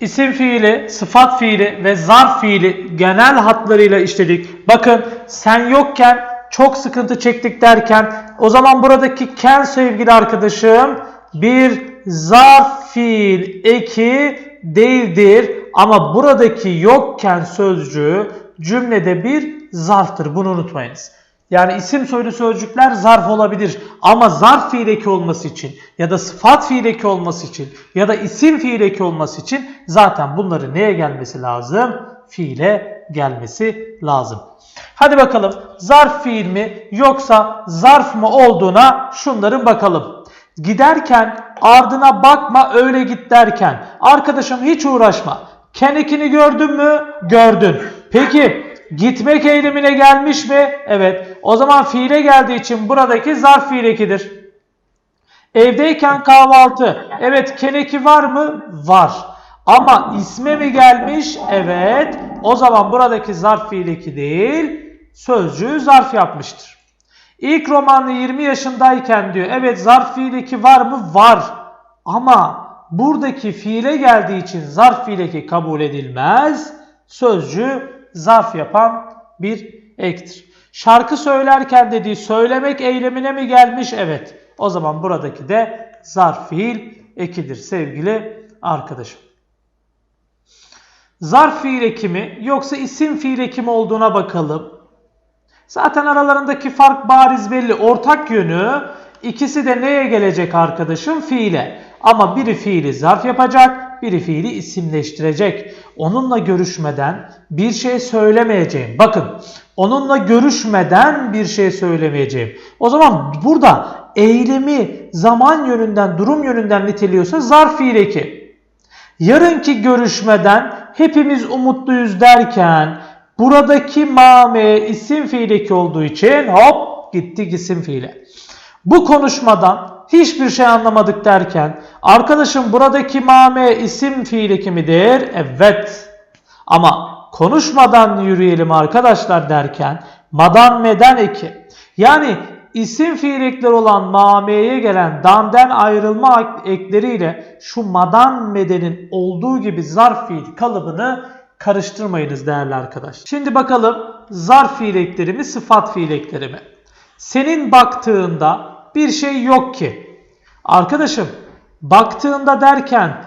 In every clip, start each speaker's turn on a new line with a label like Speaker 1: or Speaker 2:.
Speaker 1: İsim fiili, sıfat fiili ve zarf fiili genel hatlarıyla işledik. Bakın sen yokken çok sıkıntı çektik derken o zaman buradaki ken sevgili arkadaşım bir zarf fiil eki değildir. Ama buradaki yokken sözcüğü cümlede bir zarftır. Bunu unutmayınız. Yani isim soylu sözcükler zarf olabilir ama zarf fiil eki olması için ya da sıfat fiil eki olması için ya da isim fiil eki olması için zaten bunların neye gelmesi lazım? Fiile gelmesi lazım. Hadi bakalım zarf fiil mi yoksa zarf mı olduğuna şunların bakalım. Giderken ardına bakma öyle git derken arkadaşım hiç uğraşma. Kenekini gördün mü? Gördün. Peki gitmek eylemine gelmiş mi? Evet. O zaman fiile geldiği için buradaki zarf fiil ekidir. Evdeyken kahvaltı. Evet keneki var mı? Var. Ama isme mi gelmiş? Evet. O zaman buradaki zarf fiil eki değil, sözcüğü zarf yapmıştır. İlk romanlı 20 yaşındayken diyor. Evet zarf fiil eki var mı? Var. Ama buradaki fiile geldiği için zarf fiil eki kabul edilmez. Sözcüğü zarf yapan bir ektir. Şarkı söylerken dediği söylemek eylemine mi gelmiş? Evet. O zaman buradaki de zarf fiil ekidir sevgili arkadaşım. Zarf fiil eki mi yoksa isim fiil eki mi olduğuna bakalım. Zaten aralarındaki fark bariz belli. Ortak yönü ikisi de neye gelecek arkadaşım? Fiile. Ama biri fiili zarf yapacak, biri fiili isimleştirecek. Onunla görüşmeden bir şey söylemeyeceğim. Bakın onunla görüşmeden bir şey söylemeyeceğim. O zaman burada eylemi zaman yönünden, durum yönünden niteliyorsa zarf fiil eki. Yarınki görüşmeden hepimiz umutluyuz derken buradaki mame isim fiil eki olduğu için hop gittik isim fiile. Bu konuşmadan hiçbir şey anlamadık derken arkadaşım buradaki mame isim fiil eki midir? Evet. Ama konuşmadan yürüyelim arkadaşlar derken madan meden eki. Yani isim fiil ekleri olan mameye gelen dan'den ayrılma ekleriyle şu madan medenin olduğu gibi zarf fiil kalıbını karıştırmayınız değerli arkadaşlar. Şimdi bakalım zarf fiil ekleri mi sıfat fiil ekleri mi? Senin baktığında bir şey yok ki. Arkadaşım baktığında derken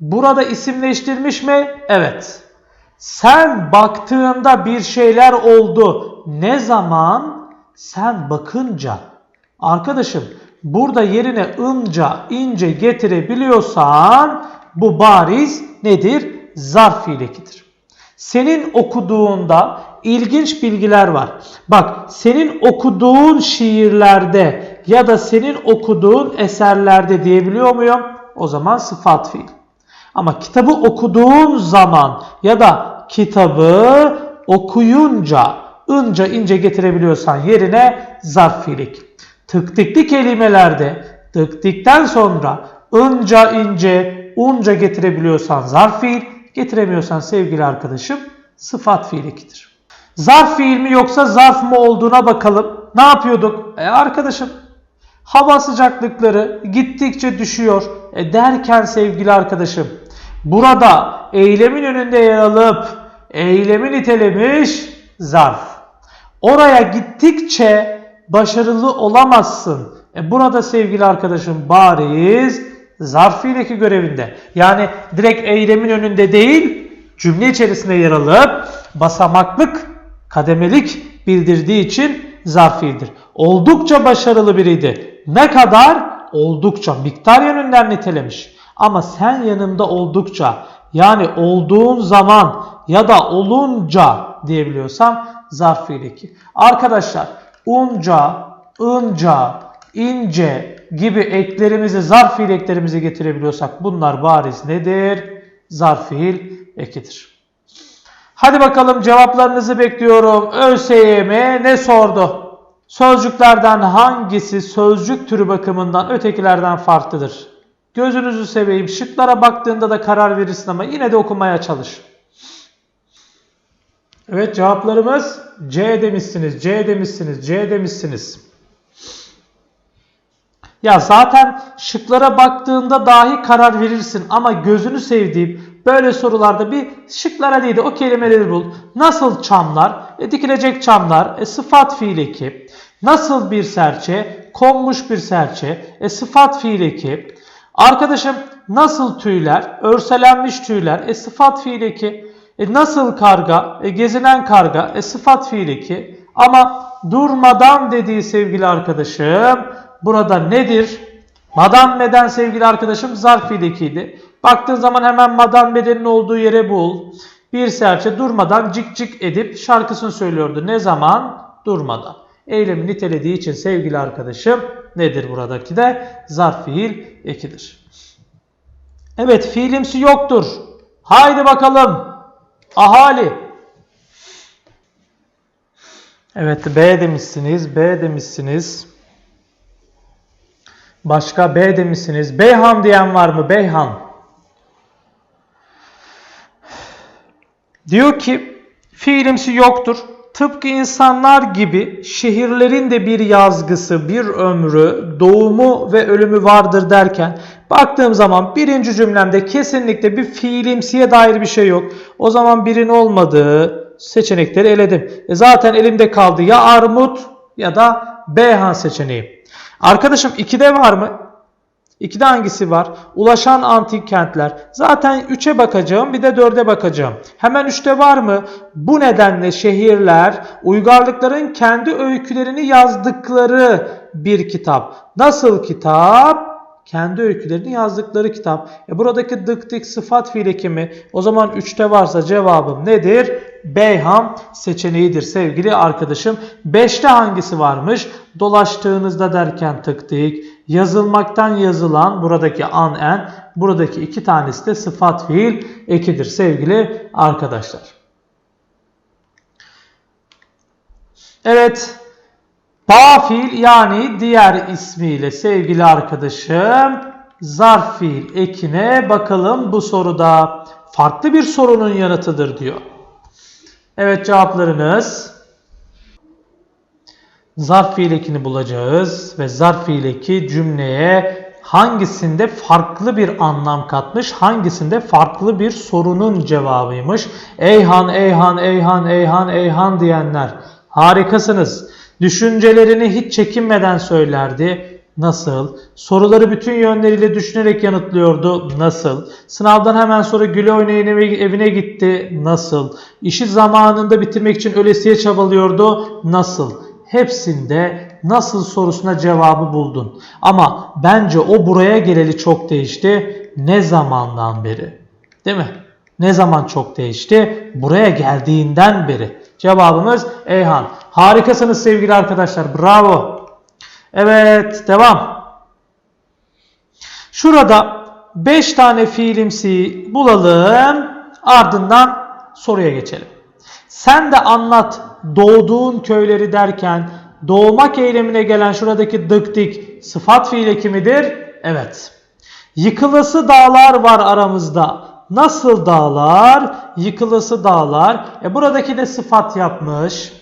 Speaker 1: burada isimleştirmiş mi? Evet. Sen baktığında bir şeyler oldu. Ne zaman? Sen bakınca. Arkadaşım burada yerine ınca, ince getirebiliyorsan bu bariz nedir? Zarf fiil ekidir. Senin okuduğunda ilginç bilgiler var. Bak senin okuduğun şiirlerde ya da senin okuduğun eserlerde diyebiliyor muyum? O zaman sıfat fiil. Ama kitabı okuduğun zaman ya da kitabı okuyunca ınca ince getirebiliyorsan yerine zarf fiilik. Tıktikli kelimelerde tıktikten sonra ınca ince unca getirebiliyorsan zarf fiil, getiremiyorsan sevgili arkadaşım sıfat fiilikidir. Zarf fiil mi yoksa zarf mı olduğuna bakalım. Ne yapıyorduk? E arkadaşım hava sıcaklıkları gittikçe düşüyor e derken sevgili arkadaşım burada eylemin önünde yer alıp eylemi nitelemiş zarf. Oraya gittikçe başarılı olamazsın. E burada sevgili arkadaşım bariz zarf görevinde. Yani direkt eylemin önünde değil cümle içerisinde yer alıp basamaklık, kademelik bildirdiği için zarf fiildir. Oldukça başarılı biriydi. Ne kadar? Oldukça. Miktar yönünden nitelemiş. Ama sen yanımda oldukça yani olduğun zaman ya da olunca diyebiliyorsam zarf fiiliki. Arkadaşlar unca, ınca, ince gibi eklerimizi zarf fiil eklerimizi getirebiliyorsak bunlar bariz nedir? Zarf fiil ekidir. Hadi bakalım cevaplarınızı bekliyorum. ÖSYM ne sordu? Sözcüklerden hangisi sözcük türü bakımından ötekilerden farklıdır? Gözünüzü seveyim. Şıklara baktığında da karar verirsin ama yine de okumaya çalış. Evet cevaplarımız C demişsiniz, C demişsiniz, C demişsiniz. Ya zaten şıklara baktığında dahi karar verirsin ama gözünü sevdiğim böyle sorularda bir şıklara değil de o kelimeleri bul. Nasıl çamlar? E, dikilecek çamlar. E, sıfat fiil eki. Nasıl bir serçe? Konmuş bir serçe. E, sıfat fiil eki. Arkadaşım nasıl tüyler? Örselenmiş tüyler. E, sıfat fiil eki. E, nasıl karga? E, gezinen karga. E, sıfat fiil eki. Ama durmadan dediği sevgili arkadaşım burada nedir? Madam beden sevgili arkadaşım zarf fiil ekiydi. Baktığın zaman hemen madam bedenin olduğu yere bul. Bir serçe durmadan cik cik edip şarkısını söylüyordu. Ne zaman? Durmadan. Eylemi nitelediği için sevgili arkadaşım nedir buradaki de? Zarf fiil ekidir. Evet fiilimsi yoktur. Haydi bakalım. Ahali. Evet B demişsiniz. B demişsiniz. Başka B demişsiniz. Beyhan diyen var mı? Beyhan. Diyor ki fiilimsi yoktur. Tıpkı insanlar gibi şehirlerin de bir yazgısı, bir ömrü, doğumu ve ölümü vardır derken baktığım zaman birinci cümlemde kesinlikle bir fiilimsiye dair bir şey yok. O zaman birin olmadığı seçenekleri eledim. E zaten elimde kaldı ya armut ya da Beyhan seçeneği. Arkadaşım 2'de var mı? 2'de hangisi var? Ulaşan antik kentler. Zaten 3'e bakacağım bir de 4'e bakacağım. Hemen 3'te var mı? Bu nedenle şehirler uygarlıkların kendi öykülerini yazdıkları bir kitap. Nasıl kitap? Kendi öykülerini yazdıkları kitap. E buradaki dık dik sıfat fiil ekimi o zaman 3'te varsa cevabım nedir? Beyham seçeneğidir sevgili arkadaşım. 5'te hangisi varmış? Dolaştığınızda derken tık. Yazılmaktan yazılan buradaki an en. Buradaki iki tanesi de sıfat fiil ekidir sevgili arkadaşlar. Evet. Bağ fiil yani diğer ismiyle sevgili arkadaşım zarf fiil ekine bakalım bu soruda. Farklı bir sorunun yanıtıdır diyor. Evet cevaplarınız. Zarf fiil ekini bulacağız ve zarf fiil eki cümleye hangisinde farklı bir anlam katmış, hangisinde farklı bir sorunun cevabıymış. Eyhan, Eyhan, Eyhan, Eyhan, Eyhan diyenler harikasınız. Düşüncelerini hiç çekinmeden söylerdi. Nasıl? Soruları bütün yönleriyle düşünerek yanıtlıyordu. Nasıl? Sınavdan hemen sonra güle oynayın evine gitti. Nasıl? İşi zamanında bitirmek için ölesiye çabalıyordu. Nasıl? Hepsinde nasıl sorusuna cevabı buldun. Ama bence o buraya geleli çok değişti. Ne zamandan beri? Değil mi? Ne zaman çok değişti? Buraya geldiğinden beri. Cevabımız Eyhan. Harikasınız sevgili arkadaşlar. Bravo. Evet devam. Şurada 5 tane fiilimsi bulalım. Ardından soruya geçelim. Sen de anlat doğduğun köyleri derken doğmak eylemine gelen şuradaki dık dik sıfat fiil ekimidir. Evet. Yıkılası dağlar var aramızda. Nasıl dağlar? Yıkılası dağlar. E buradaki de sıfat yapmış.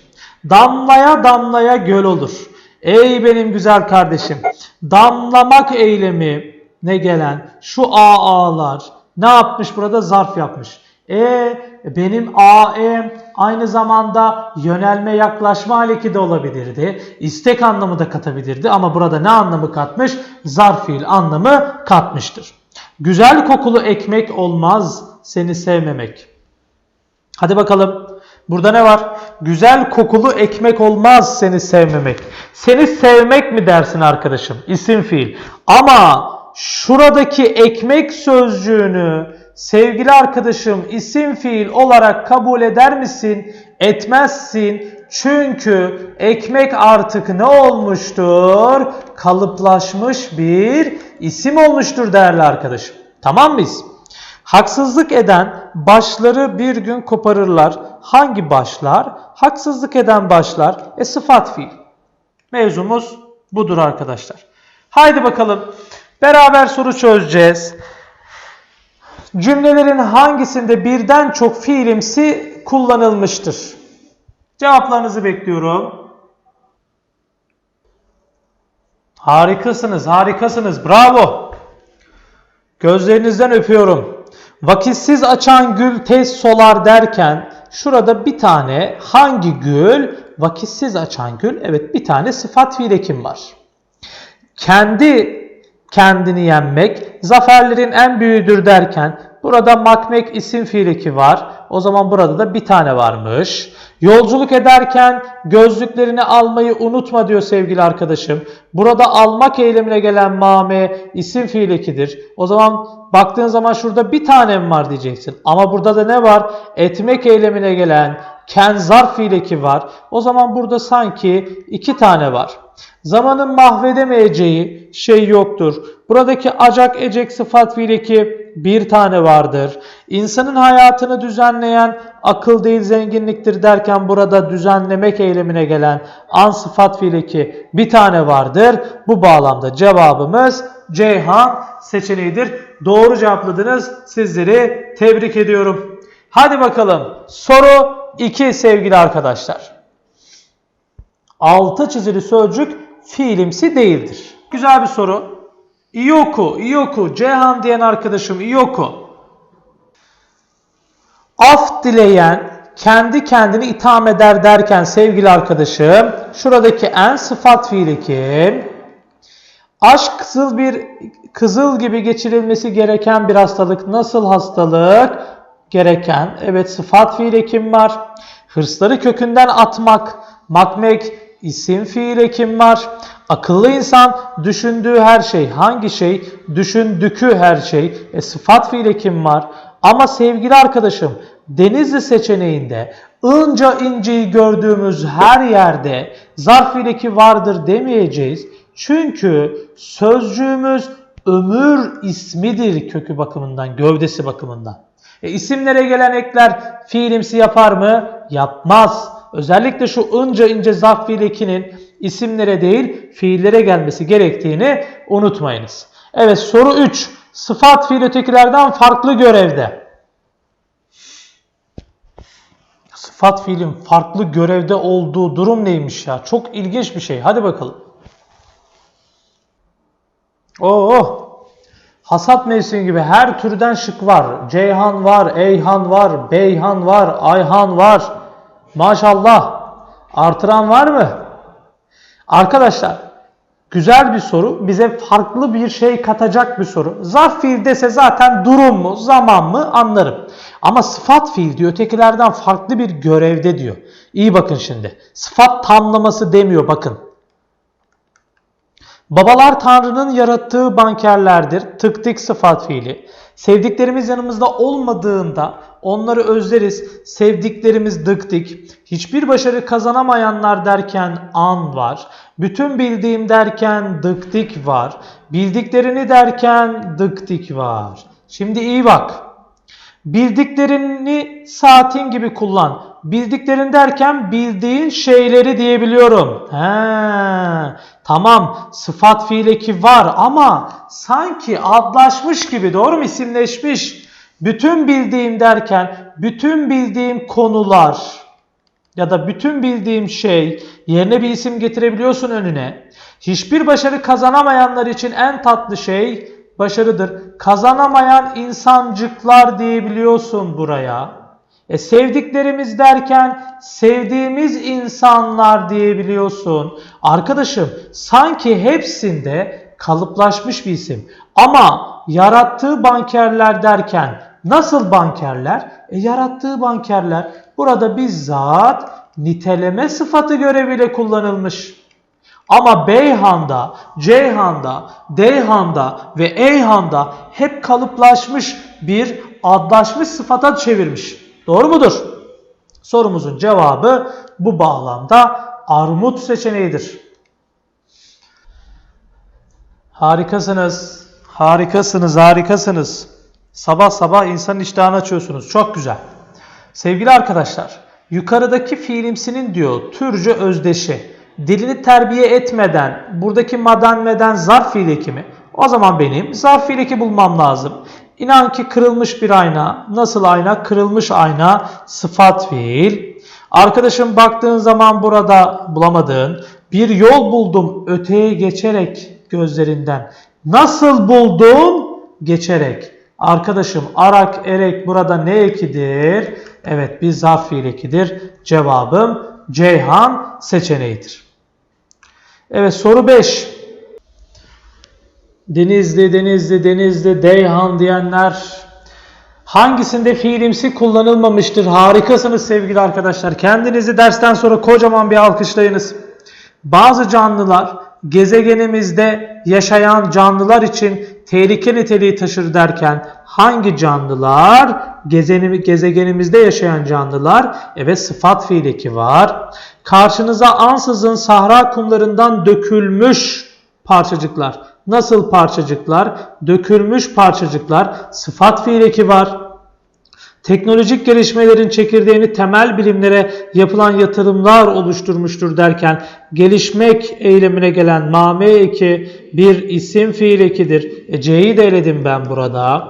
Speaker 1: Damlaya damlaya göl olur. Ey benim güzel kardeşim. Damlamak eylemi ne gelen şu a ağlar ne yapmış burada zarf yapmış. E benim AM aynı zamanda yönelme yaklaşma haleki de olabilirdi. İstek anlamı da katabilirdi ama burada ne anlamı katmış? Zarf fiil anlamı katmıştır. Güzel kokulu ekmek olmaz seni sevmemek. Hadi bakalım. Burada ne var? Güzel kokulu ekmek olmaz seni sevmemek. Seni sevmek mi dersin arkadaşım? İsim fiil. Ama şuradaki ekmek sözcüğünü sevgili arkadaşım isim fiil olarak kabul eder misin? Etmezsin. Çünkü ekmek artık ne olmuştur? Kalıplaşmış bir isim olmuştur değerli arkadaşım. Tamam mıyız? Haksızlık eden başları bir gün koparırlar. Hangi başlar? Haksızlık eden başlar. E sıfat fiil. Mevzumuz budur arkadaşlar. Haydi bakalım. Beraber soru çözeceğiz. Cümlelerin hangisinde birden çok fiilimsi kullanılmıştır? Cevaplarınızı bekliyorum. Harikasınız, harikasınız. Bravo. Gözlerinizden öpüyorum. Vakitsiz açan gül tez solar derken şurada bir tane hangi gül? Vakitsiz açan gül. Evet bir tane sıfat fiil ekim var. Kendi kendini yenmek zaferlerin en büyüğüdür derken burada makmek isim fiil eki var. O zaman burada da bir tane varmış. Yolculuk ederken gözlüklerini almayı unutma diyor sevgili arkadaşım. Burada almak eylemine gelen mame isim fiil ekidir. O zaman baktığın zaman şurada bir tanem var diyeceksin. Ama burada da ne var? Etmek eylemine gelen ken zarf fiil eki var. O zaman burada sanki iki tane var. Zamanın mahvedemeyeceği şey yoktur. Buradaki acak ecek sıfat fiil eki bir tane vardır. İnsanın hayatını düzenleyen akıl değil zenginliktir derken burada düzenlemek eylemine gelen an sıfat fiil eki bir tane vardır. Bu bağlamda cevabımız Ceyhan seçeneğidir. Doğru cevapladınız. Sizleri tebrik ediyorum. Hadi bakalım soru 2 sevgili arkadaşlar. Altı çizili sözcük fiilimsi değildir. Güzel bir soru. İyi oku, iyi oku. Ceyhan diyen arkadaşım iyi oku. Af dileyen kendi kendini itham eder derken sevgili arkadaşım şuradaki en sıfat fiili kim? Aşk kızıl bir kızıl gibi geçirilmesi gereken bir hastalık. Nasıl hastalık? Gereken. Evet sıfat fiil ekim var. Hırsları kökünden atmak. Makmek isim fiil ekim var. Akıllı insan düşündüğü her şey. Hangi şey? Düşündükü her şey. E, sıfat fiil ekim var. Ama sevgili arkadaşım Denizli seçeneğinde ınca inciyi gördüğümüz her yerde zarf fiil eki vardır demeyeceğiz. Çünkü sözcüğümüz ömür ismidir kökü bakımından, gövdesi bakımından. E, isimlere gelen ekler fiilimsi yapar mı? Yapmaz. Özellikle şu ınca ince zarf fiil ekinin isimlere değil fiillere gelmesi gerektiğini unutmayınız. Evet soru 3. Sıfat fiil ötekilerden farklı görevde. Sıfat fiilin farklı görevde olduğu durum neymiş ya? Çok ilginç bir şey. Hadi bakalım. Oo, hasat mevsimi gibi her türden şık var. Ceyhan var, Eyhan var, Beyhan var, Ayhan var. Maşallah. Artıran var mı? Arkadaşlar güzel bir soru. Bize farklı bir şey katacak bir soru. Zarf fiil dese zaten durum mu, zaman mı anlarım. Ama sıfat fiil diyor ötekilerden farklı bir görevde diyor. İyi bakın şimdi. Sıfat tamlaması demiyor bakın. Babalar Tanrı'nın yarattığı bankerlerdir. Tık tık sıfat fiili. Sevdiklerimiz yanımızda olmadığında onları özleriz. Sevdiklerimiz dık dik. Hiçbir başarı kazanamayanlar derken an var. Bütün bildiğim derken dık dik var. Bildiklerini derken dık dik var. Şimdi iyi bak. Bildiklerini saatin gibi kullan. Bildiklerin derken bildiğin şeyleri diyebiliyorum. He, tamam sıfat fiil eki var ama sanki adlaşmış gibi doğru mu isimleşmiş. Bütün bildiğim derken bütün bildiğim konular ya da bütün bildiğim şey yerine bir isim getirebiliyorsun önüne. Hiçbir başarı kazanamayanlar için en tatlı şey başarıdır. Kazanamayan insancıklar diyebiliyorsun buraya. E sevdiklerimiz derken sevdiğimiz insanlar diyebiliyorsun. Arkadaşım sanki hepsinde kalıplaşmış bir isim. Ama yarattığı bankerler derken nasıl bankerler? E yarattığı bankerler burada bizzat niteleme sıfatı göreviyle kullanılmış. Ama Beyhan'da, Ceyhan'da, Deyhan'da ve Eyhan'da hep kalıplaşmış bir adlaşmış sıfata çevirmiş. Doğru mudur? Sorumuzun cevabı bu bağlamda armut seçeneğidir. Harikasınız. Harikasınız, harikasınız. Sabah sabah insanın iştahını açıyorsunuz. Çok güzel. Sevgili arkadaşlar, yukarıdaki fiilimsinin diyor türcü özdeşi dilini terbiye etmeden buradaki madan meden zarf fiil ekimi o zaman benim zarf fiil eki bulmam lazım. İnan ki kırılmış bir ayna. Nasıl ayna? Kırılmış ayna sıfat fiil. Arkadaşım baktığın zaman burada bulamadığın Bir yol buldum öteye geçerek gözlerinden. Nasıl buldum? Geçerek. Arkadaşım arak erek burada ne ekidir? Evet bir zarf fiil ekidir. Cevabım Ceyhan seçeneğidir. Evet soru 5. Denizli, Denizli, Denizli, Deyhan diyenler hangisinde fiilimsi kullanılmamıştır? Harikasınız sevgili arkadaşlar. Kendinizi dersten sonra kocaman bir alkışlayınız. Bazı canlılar gezegenimizde yaşayan canlılar için tehlike niteliği taşır derken hangi canlılar gezegenimizde yaşayan canlılar evet sıfat fiil eki var. Karşınıza ansızın sahra kumlarından dökülmüş parçacıklar. Nasıl parçacıklar? Dökülmüş parçacıklar. Sıfat fiil var. Teknolojik gelişmelerin çekirdeğini temel bilimlere yapılan yatırımlar oluşturmuştur derken gelişmek eylemine gelen mame eki bir isim fiil ekidir. E, C'yi de eledim ben burada.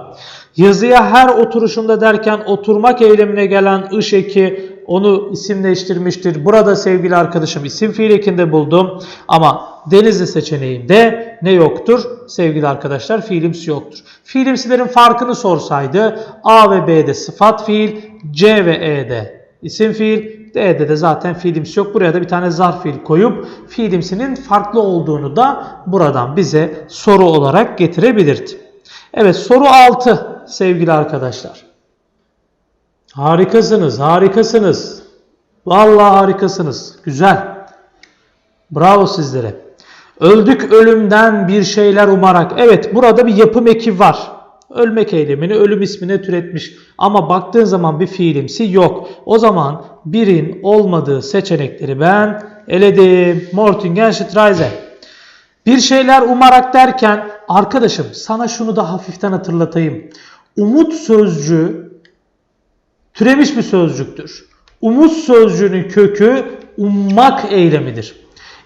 Speaker 1: Yazıya her oturuşumda derken oturmak eylemine gelen ış eki onu isimleştirmiştir. Burada sevgili arkadaşım isim fiil ekinde buldum. Ama Denizli seçeneğinde ne yoktur? Sevgili arkadaşlar fiilimsi yoktur. Fiilimsilerin farkını sorsaydı A ve B'de sıfat fiil, C ve E'de isim fiil, D'de de zaten fiilimsi yok. Buraya da bir tane zarf fiil koyup fiilimsinin farklı olduğunu da buradan bize soru olarak getirebilirdi. Evet soru 6 sevgili arkadaşlar. Harikasınız, harikasınız. Vallahi harikasınız. Güzel. Bravo sizlere. Öldük ölümden bir şeyler umarak. Evet burada bir yapım eki var. Ölmek eylemini ölüm ismine türetmiş. Ama baktığın zaman bir fiilimsi yok. O zaman birin olmadığı seçenekleri ben eledim. Mortingenstreise. Bir şeyler umarak derken arkadaşım sana şunu da hafiften hatırlatayım. Umut sözcüğü türemiş bir sözcüktür. Umut sözcüğünün kökü ummak eylemidir.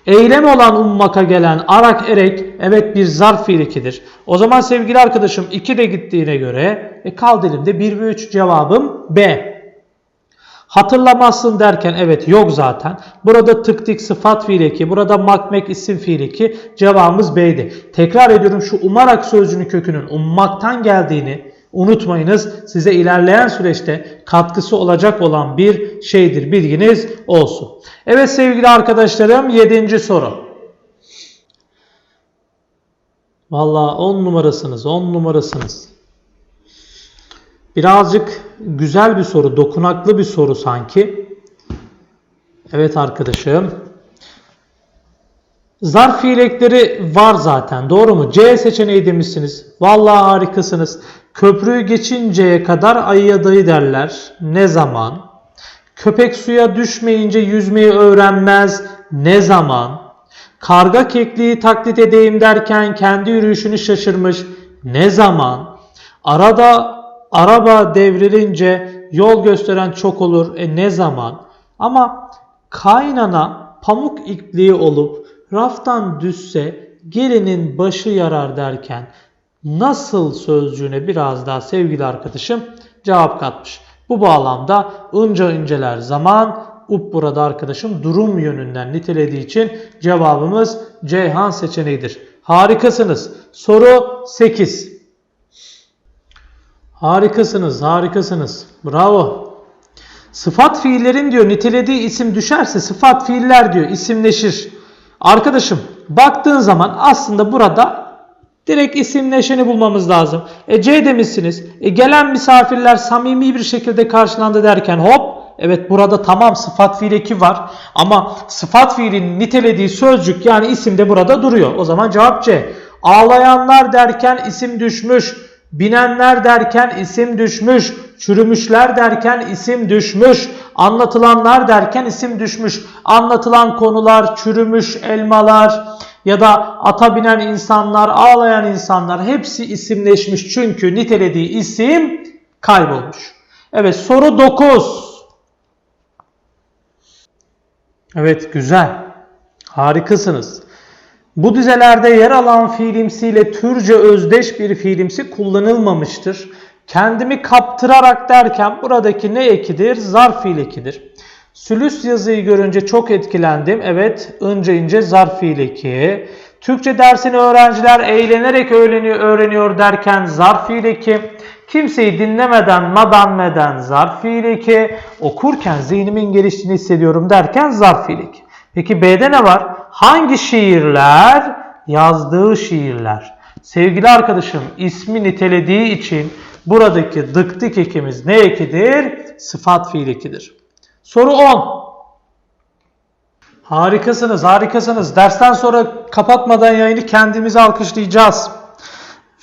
Speaker 1: Eylem olan ummaka gelen arak erek evet bir zarf fiil ekidir. O zaman sevgili arkadaşım 2 de gittiğine göre e, kaldı elimde 1 ve 3 cevabım B. Hatırlamazsın derken evet yok zaten. Burada tık tık sıfat fiil eki, burada makmek isim fiil eki cevabımız B'ydi. Tekrar ediyorum şu umarak sözcüğünün kökünün ummaktan geldiğini unutmayınız. Size ilerleyen süreçte katkısı olacak olan bir şeydir. Bilginiz olsun. Evet sevgili arkadaşlarım 7. soru. Valla 10 numarasınız 10 numarasınız. Birazcık güzel bir soru, dokunaklı bir soru sanki. Evet arkadaşım. Zarf fiilekleri var zaten doğru mu? C seçeneği demişsiniz. Vallahi harikasınız. Köprüyü geçinceye kadar ayıya dayı derler. Ne zaman? Köpek suya düşmeyince yüzmeyi öğrenmez. Ne zaman? Karga kekliği taklit edeyim derken kendi yürüyüşünü şaşırmış. Ne zaman? Arada araba devrilince yol gösteren çok olur. E ne zaman? Ama kaynana pamuk ipliği olup raftan düşse gelinin başı yarar derken nasıl sözcüğüne biraz daha sevgili arkadaşım cevap katmış. Bu bağlamda ınca inceler zaman up burada arkadaşım durum yönünden nitelediği için cevabımız Ceyhan seçeneğidir. Harikasınız. Soru 8. Harikasınız, harikasınız. Bravo. Sıfat fiillerin diyor nitelediği isim düşerse sıfat fiiller diyor isimleşir. Arkadaşım baktığın zaman aslında burada direkt isimleşeni bulmamız lazım. E C demişsiniz. E gelen misafirler samimi bir şekilde karşılandı derken hop evet burada tamam sıfat fiil eki var. Ama sıfat fiilin nitelediği sözcük yani isim de burada duruyor. O zaman cevap C. Ağlayanlar derken isim düşmüş. Binenler derken isim düşmüş. Çürümüşler derken isim düşmüş. Anlatılanlar derken isim düşmüş. Anlatılan konular çürümüş elmalar ya da ata binen insanlar, ağlayan insanlar hepsi isimleşmiş. Çünkü nitelediği isim kaybolmuş. Evet soru 9. Evet güzel. Harikasınız. Bu dizelerde yer alan fiilimsiyle türce özdeş bir fiilimsi kullanılmamıştır. Kendimi kaptırarak derken buradaki ne ekidir? Zarf fiil ekidir. Sülüs yazıyı görünce çok etkilendim. Evet, ince ince zarf fiil eki. Türkçe dersini öğrenciler eğlenerek öğreniyor, öğreniyor derken zarf fiil eki. Kimseyi dinlemeden, madanmeden zarf fiil eki. Okurken zihnimin geliştiğini hissediyorum derken zarf fiil eki. Peki B'de ne var? Hangi şiirler? Yazdığı şiirler. Sevgili arkadaşım ismi nitelediği için buradaki dıktık ekimiz ne ekidir? Sıfat fiil ekidir. Soru 10. Harikasınız, harikasınız. Dersten sonra kapatmadan yayını kendimizi alkışlayacağız.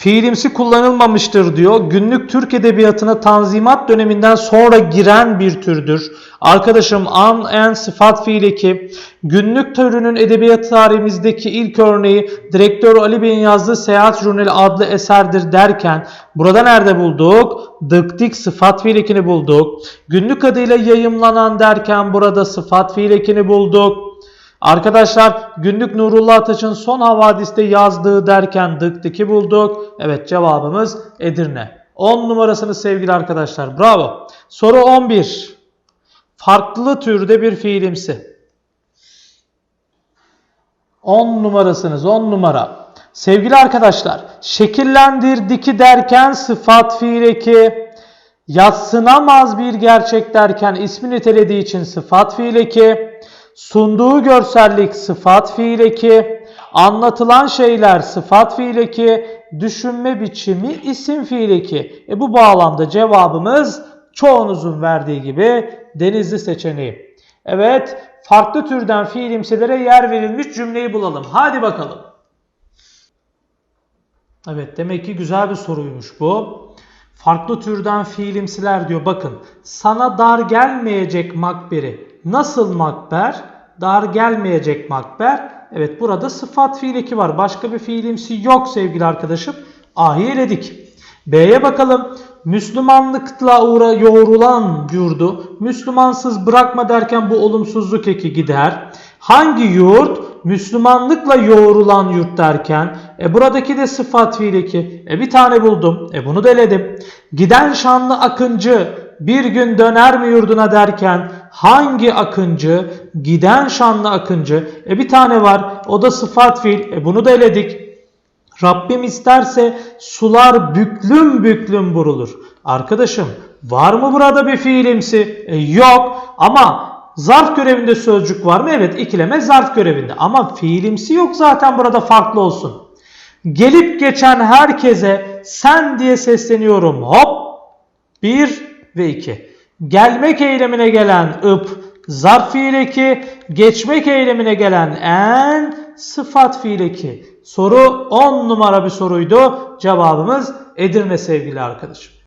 Speaker 1: Fiilimsi kullanılmamıştır diyor. Günlük Türk Edebiyatı'na Tanzimat döneminden sonra giren bir türdür. Arkadaşım an, en, sıfat fiil eki. Günlük türünün edebiyat tarihimizdeki ilk örneği Direktör Ali Bey'in yazdığı Seyahat Jurnali adlı eserdir derken burada nerede bulduk? Dıktik sıfat fiil ekini bulduk. Günlük adıyla yayımlanan derken burada sıfat fiil ekini bulduk. Arkadaşlar günlük Nurullah Ataç'ın son havadiste yazdığı derken dıktiki bulduk. Evet cevabımız Edirne. 10 numarasını sevgili arkadaşlar. Bravo. Soru 11. Farklı türde bir fiilimsi. 10 numarasınız 10 numara. Sevgili arkadaşlar şekillendirdiki derken sıfat fiil eki, yatsınamaz bir gerçek derken ismi nitelediği için sıfat fiil eki, sunduğu görsellik sıfat fiil eki, anlatılan şeyler sıfat fiil eki, düşünme biçimi isim fiil eki. E bu bağlamda cevabımız çoğunuzun verdiği gibi denizli seçeneği. Evet, farklı türden fiilimsilere yer verilmiş cümleyi bulalım. Hadi bakalım. Evet, demek ki güzel bir soruymuş bu. Farklı türden fiilimsiler diyor. Bakın, sana dar gelmeyecek makberi. Nasıl makber? Dar gelmeyecek makber. Evet, burada sıfat fiil eki var. Başka bir fiilimsi yok sevgili arkadaşım. Ahi eledik. B'ye bakalım. Müslümanlıkla uğra yoğrulan yurdu Müslümansız bırakma derken bu olumsuzluk eki gider. Hangi yurt? Müslümanlıkla yoğrulan yurt derken e buradaki de sıfat fiil eki. E bir tane buldum. E bunu deledim. Giden şanlı akıncı bir gün döner mi yurduna derken hangi akıncı? Giden şanlı akıncı. E bir tane var. O da sıfat fiil. E bunu da eledik. Rabbim isterse sular büklüm büklüm vurulur. Arkadaşım var mı burada bir fiilimsi? E, yok ama zarf görevinde sözcük var mı? Evet ikileme zarf görevinde ama fiilimsi yok zaten burada farklı olsun. Gelip geçen herkese sen diye sesleniyorum. Hop 1 ve 2. Gelmek eylemine gelen ıp zarf fiil eki, geçmek eylemine gelen en sıfat fiil eki. Soru 10 numara bir soruydu. Cevabımız Edirne sevgili arkadaşım.